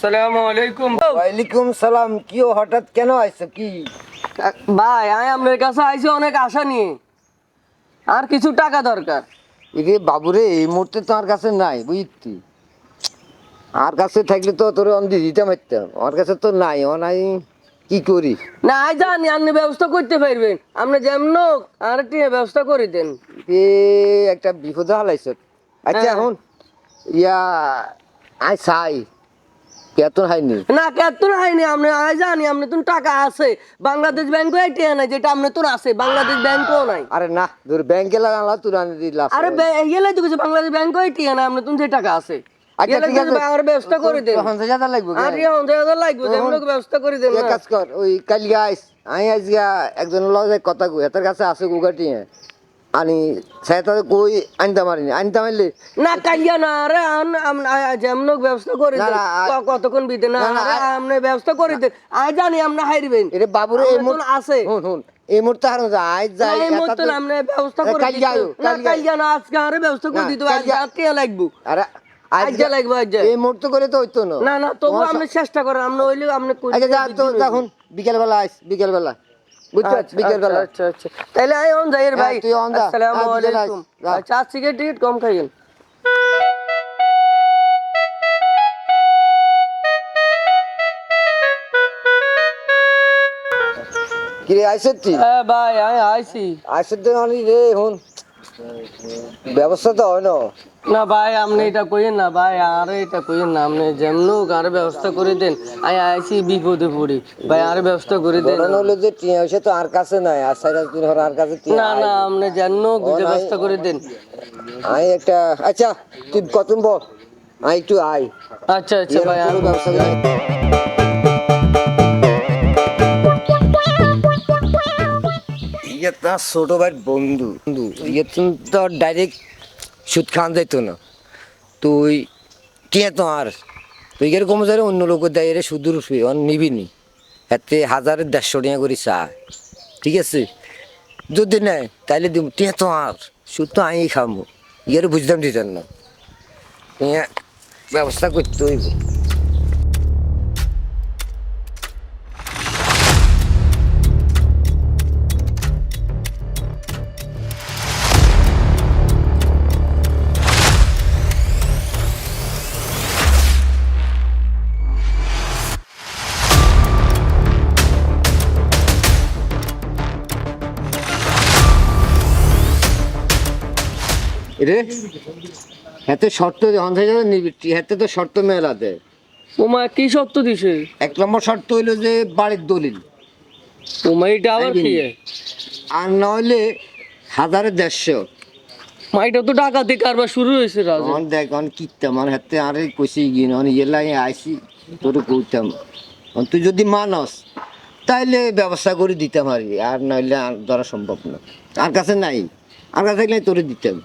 আসসালামু আলাইকুম। ওয়ালাইকুম সালাম কি হঠাৎ কেন আইছো কি? ভাই আমি আপনার কাছে আইছি অনেক আশা নিয়ে। আর কিছু টাকা দরকার। এরে বাবুরে এই মুহূর্তে তো আমার কাছে নাই বুঝতি। আর কাছে থাকলে তো তোর অন্দি দিতে পারতাম আমার কাছে তো নাই ও নাই কি করি? না আই জানি আপনি ব্যবস্থা করতে পারবেন। আপনি যেমন আর একটু ব্যবস্থা করে দেন। এ একটা বিপদ হালাইছ। আচ্ছা হ্যাঁ। এখন ইয়া আই চাই। কেতন হাইনি। না কেতন হয়নি আপনি আই জানি আপনি তো টাকা আছে। বাংলাদেশ ব্যাংকও নাই যেটা আপনি তো আছে বাংলাদেশ ব্যাংকও নাই। আরে না তোর ব্যাংকে লাগালা তোর আনি দিলাম আরে তো কিছু বাংলাদেশ ব্যাংকও এটিএম নাই আপনি তুমি যে টাকা আছে। আচ্ছা ঠিক আছে। আর ব্যবস্থা করে দেন। লাগবে আর লাগবে ব্যবস্থা করে দেন এক কাজ কর ওই আজকে একজন লগে কথা কই এটার কাছে আছে গুগাটি আনি সেটা কই আনতে পারিনি আনতে পারলে না কালিয়া না আরে আ- যেমন ব্যবস্থা করে না, না, কতক্ষণ বিতে না না, না, আরে আপনি ব্যবস্থা করে দেন আই জানি আপনি হাইরবেন এটা বাবুরে এই আমার তো আছে শুন শুন এই মুহূর্তে হারো যা আজ যাই এই মুহূর্তে না, আপনি ব্যবস্থা করে দিতে- না কালিয়া না আজকে আরে ব্যবস্থা করে না, দিতে হবে কালকে- লাগবো আরে আজ লাগবে আজকে এই মুহূর্তে করে তো হইতো না না না তবু তোমার চেষ্টা করেন আপনি হইলে আপনি আচ্ছা যা তো। দেখুন বিকেল বেলা আইস বিকেল বেলা আচ্ছা, আচ্ছা তাহলে আই অন ভাই তুই on যা। আসসালামু হ্যাঁ, আলাইকুম। সিগারেট টিকিট কম খাইয়েন হ্যাঁ ভাই আমি আইছি আইসত তো অনি রে হুন ব্যবস্থা তো হয় না। না ভাই আপনি এটা কইেন না ভাই আর এটা কইেন না আপনি যেমন আর ব্যবস্থা করে দেন। আমি আইছি বিপদে পড়ি। ভাই আর ব্যবস্থা করে দেন। ঘটনা হলো যে টিয়া হইছে তো আর কাছে নাই আর সাইড দিন হর আর কাছে টিয়া না না আপনি যেমন। ব্যবস্থা করে দেন। আই একটা আচ্ছা তুই কত বল আই একটু আই আচ্ছা আচ্ছা ভাই আর ব্যবস্থা করে তার ছোট ভাই বন্ধু বন্ধু ইয়ে তুমি তো ডাইরেক্ট সুদ খান যাইতো না। তুই কে তো আর তুই এরকম যারে অন্য লোক দেয় এর সুদূর অন নিবি নি। এতে হাজারের দেড়শো টাকা করে চায়, ঠিক আছে? যদি নেয়, তাইলে দিব। টিয়া তো আর সুদ তো আমি খাব ইয়ের বুঝতাম দিতেন না। ব্যবস্থা করতে হইব। রে? হাতে শর্ত অন্ধায় যাবে নিবি। হাতে তো শর্ত মেলা দেয় ওমা কি সত্য দিছে? এক নম্বর শর্ত হইল যে বাড়ির দলিল। ওমা এটা আবার কি? আর নইলে হাজারে দেড়শো। মা এটা তো ডাকাতি কারবার শুরু হয়েছে রাজা। অন দেখ অন কিতাম অন হাতে আরে কষি গিয়ে অন ইয়ে লাগে আইসি তোর কইতাম। অন তুই যদি মানস তাইলে ব্যবস্থা করে দিতাম আর। আর নইলে আর ধরা সম্ভব না। আর কাছে নাই। আর কাছে থাকলে তোরে দিতাম।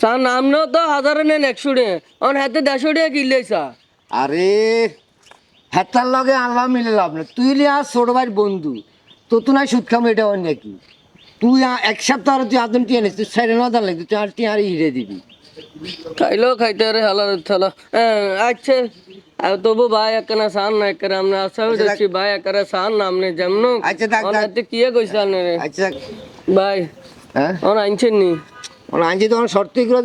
তার নাম না তো হাজারে নেন একশো টাকা অন হাতে দেড়শো টাকা কিনলে চা আরে হেতার লগে আল্লাহ মিলে লাভ না তুই লি আর ছোট ভাইয়ের বন্ধু। তো তুই নাই সুদ খাম এটা অন্য কি তুই আ- এক সপ্তাহ আর তুই আদম টিয়া নিস তুই সাইডে না দাঁড়ালে তুই আর টিয়া আর হিরে দিবি। খাইলো খাইতে রে হালার থালা হ্যাঁ আচ্ছা। আর তবু ভাই একখানা সান না একখানা আমরা আশা হয়ে যাচ্ছি ভাই একখানা সান না আপনি যেমন আচ্ছা, থাক, থাক। হাতে কিয়ে কইছে আপনি রে? আচ্ছা ভাই। হ্যাঁ? অন আনছেন নি? আনছি তখন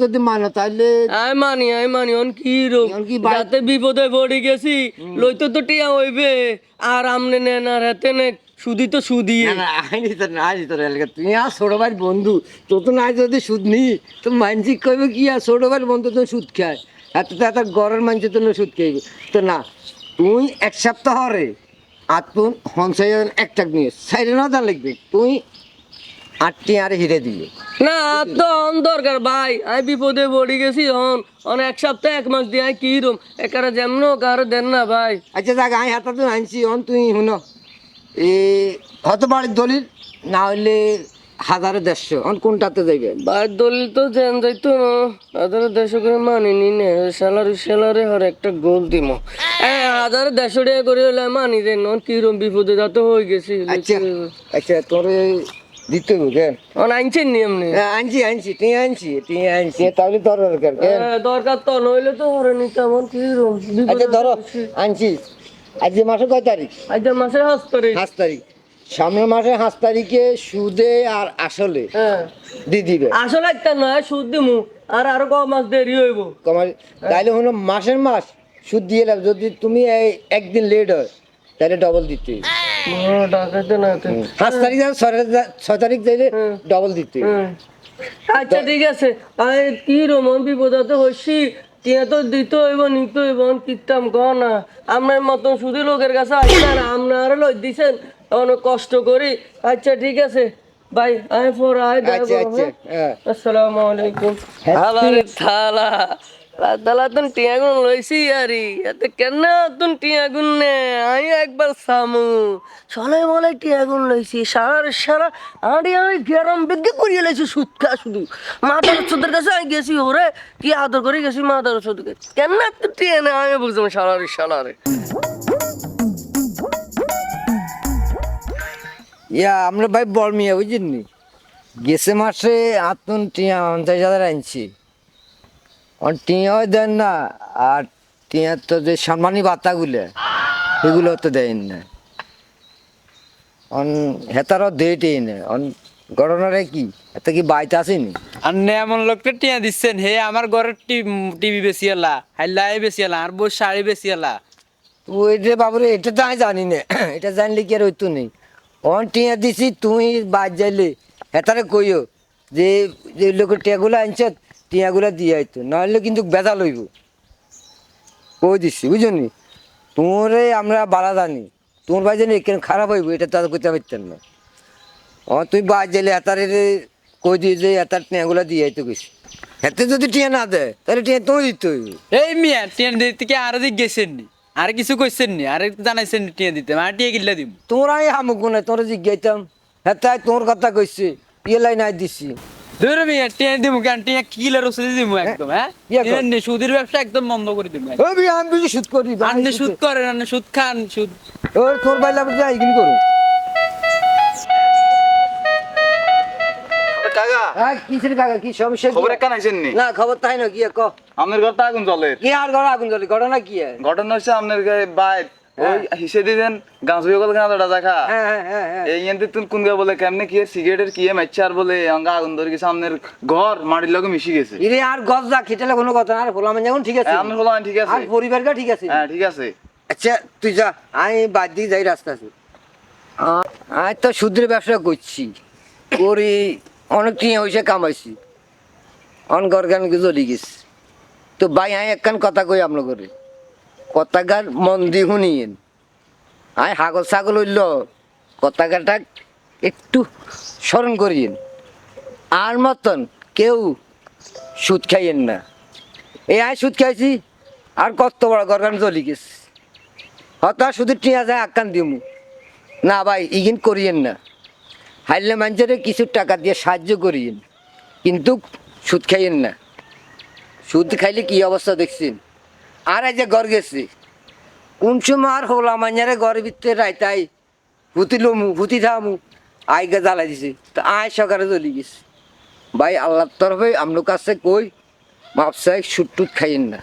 যদি মানো তাহলে আই মানি আই মানি অন কি রোগ? যাতে বিপদে পড়ে গেছি লইতো তো টিয়া হইবে। আর আমনে নেন আর হাতে নে সুদি তো সুদি আইনি তো না আইনি তো এলাকা তুই আর ছোট বন্ধু তো তো না যদি সুদ নি তো মানসিক কইবে কি আর? ছোট ভাইয়ের বন্ধু তো সুদ খায়। এত তো এত গড়ের মানুষ তো সুদ খাইবে। তো না তুই এক সপ্তাহ রে আর তুই হনসাই একটা নিয়ে সাইডে না লাগবে তুই আটটি আর হিরে দিলে না আর তো দরকার ভাই আমি বিপদে পড়ে গেছি হন অন এক সপ্তাহ এক মাস দিয়ে কি রুম একারে যেমন কারও দেন না ভাই। আচ্ছা দেখ আমি হাতে তুই আনছি অন তুই শুন। এ কত বাড়ির দলিল না হইলে হাজারে দেড়শো। অন কোনটাতে যাইবে? ভাই দলিল তো জেন যাইতো না। তাদের দেড়শো করে মানি নি নে স্যালারি স্যালারি হর একটা গোল দিম। হাজার দেড়শো টাকা করে হলে মানি দেন অন কি রুম বিপদে যাতে হয়ে গেছি। আচ্ছা আচ্ছা তোর দিতে হবে কেন অন আনছেন নি এমনি আনছি আনছি টিয়া আনছি টিয়া আনছি। তাহলে দরকার কেন হ্যাঁ, দরকার তো নইলে তো ওরে নিতে এমন কি আচ্ছা ধরো আনছি। আজকে মাসে কয় তারিখ? আজ মাসে হাস পাঁচ তারিখ। সামনের মাসে পাঁচ তারিখে সুদে আর আসলে হ্যাঁ দিয়ে দিবে। আসলে একটা নয় সুদ দিমু। আর আরও ক মাস দেরি হইব। কমার তাইলে হলো মাসের মাস সুদ দিয়ে লাভ। যদি তুমি একদিন লেট হয় তাহলে ডবল দিতে। পাঁচ তারিখ যাবে ছয় তারিখ যাইলে ডবল দিতে। আচ্ছা ঠিক আছে। আরে কি রমন বিপদাতে হইছি টিয়া তো দিতে হইব নিতে হইব কিতাম ক না। আপনার মতন শুধু লোকের কাছে আসছে আর আপনারা লই দিছেন। অনেক কষ্ট করি। আচ্ছা ঠিক আছে। ভাই আচ্ছা আচ্ছা হ্যাঁ? হ্যাঁ আসসালামু আলাইকুম। হ্যাঁ, হালারে থালা তালা তুন টিয়া লইছি এতে কেন তুন টিয়া গুন নে একবার সামু। বলে টিয়া গুন লইছি, সারা করিয়ে শুধু। কাছে গেছি ওরে, কি আদর করে গেছি কেন টিয়া নে আমি বুঝলাম ইয়া, আমরা ভাই বড় মিয়া বুঝছেন গেছে মাসে আতুন টিয়া হাজার আনছি। টিয়াও দেন না আর টিয়ার তো যে সম্মানী বাতাগুলো এগুলো তো দেন না। অন হেতারও দেটেই না অন ঘটনারে কি এত কি বাইতে আসেনি আর এমন লোকটা টিয়া দিচ্ছেন হে আমার ঘরের টিভি বেশি এলা হাইলাই বেশি এলা আর বই শাড়ি বেশি এলা ওই যে বাবুরে এটা তো আমি জানি না এটা জানলে কি আর হইতো নেই অন টিয়া দিছি তুই বাদ যাইলে হেতারে কইও যে যে লোকের টিয়াগুলো আনছ টিয়াগুলো দিয়ে আইতো নাহলে কিন্তু বেদা লইব কই দিছি বুঝলি তোরে আমরা বাড়া জানি তোমার ভাই জানি কেন খারাপ হইব এটা তো করতে পারতেন না। ও তুই বাদ যাইলে হেতারে কই দিয়ে যে হেতার টিয়াগুলো দিয়ে আইতো গেছি হেতে যদি টিয়া না দেয় তাহলে টিয়া তুমি দিতে হইব। এই মিয়া টিয়া দিতে কি আর দিক গেছেন নি? আর কিছু কইছেন নি? আর জানাইছেন নি টিয়া দিতে আর টিয়া কিল্লা দিব তোমরা আমি হামুক না তোরা জিজ্ঞাইতাম। হ্যাঁ তাই তোর কথা কইছে ইয়ে লাই নাই দিছি। ধরে মিয়া কেন? কিলা একদম হ্যাঁ? কর। সুদের ব্যবসা একদম বন্ধ করে দিব ও বি আমি বেশি সুদ করি আপনি সুদ করেন আপনি সুদ খান সুদ। ও তোর বাইলা বুঝে এইগুলি করু। কাকা। হ্যাঁ কিসের কাকা কি সমস্যা? খবর একখান আইসেন নি? না খবর তাই না কি ক? আপনার ঘর তো আগুন চলে কি আর ঘর আগুন জ্বলে? ঘটনা কি ঘটনা হচ্ছে আপনার গায়ে বাইর। ওই হিসে দিলেন গাছ হয়ে গেল কেন দাদা দেখা হ্যাঁ হ্যাঁ হ্যাঁ হ্যাঁ। এই এনতে তুন কোন বলে কেমনে কি সিগারেটের কি মাইছে আর বলে অঙ্গা আগুন ধরে গেছে আপনার ঘর মাটির লগে মিশে গেছে। ইরে আর গজ যা খেটেলে কোনো কথা না আর বললাম যেমন ঠিক আছে? হ্যাঁ, আপনার ঠিক আছে। আর পরিবারটা ঠিক আছে? হ্যাঁ ঠিক আছে। আচ্ছা তুই যা আমি বাদ দিয়ে যাই রাস্তা আছে। আমি তো সুদের ব্যবসা করছি। করি অনেক টিয়া হয়েছে কামাইছি। অন গরগান চলে গেছি। তো ভাই আমি একখান কথা কই আপনার করে কথাকার মন শুনিয়েন। আই হাগল ছাগল হইল কথাকারটা একটু স্মরণ করিয়েন। আর মতন কেউ সুদ খাইয়েন না। এই আয় সুদ খাইছি, আর কত বড় গরগান চলে গেছে। আর শুধু টিয়া যায় আকান দিমু। না ভাই, ইগিন করিয়েন না। হাইলে মানুষের কিছু টাকা দিয়ে সাহায্য করিয়েন। কিন্তু সুদ খাইয়েন না। সুদ খাইলে কি অবস্থা দেখছেন? আর এই যে ঘর গেছি। কোন সময় আর হলা মাঞ্জারে ঘরের ভিতরে রাইতাই হুতি লমু হুতি থামু আইগা জ্বালাই দিছি। তো আয় সকালে চলে গেছি। ভাই, আল্লাহর তরফে আমলোক কাছে কই, মাপসায় সুট টুট খাইয়েন না।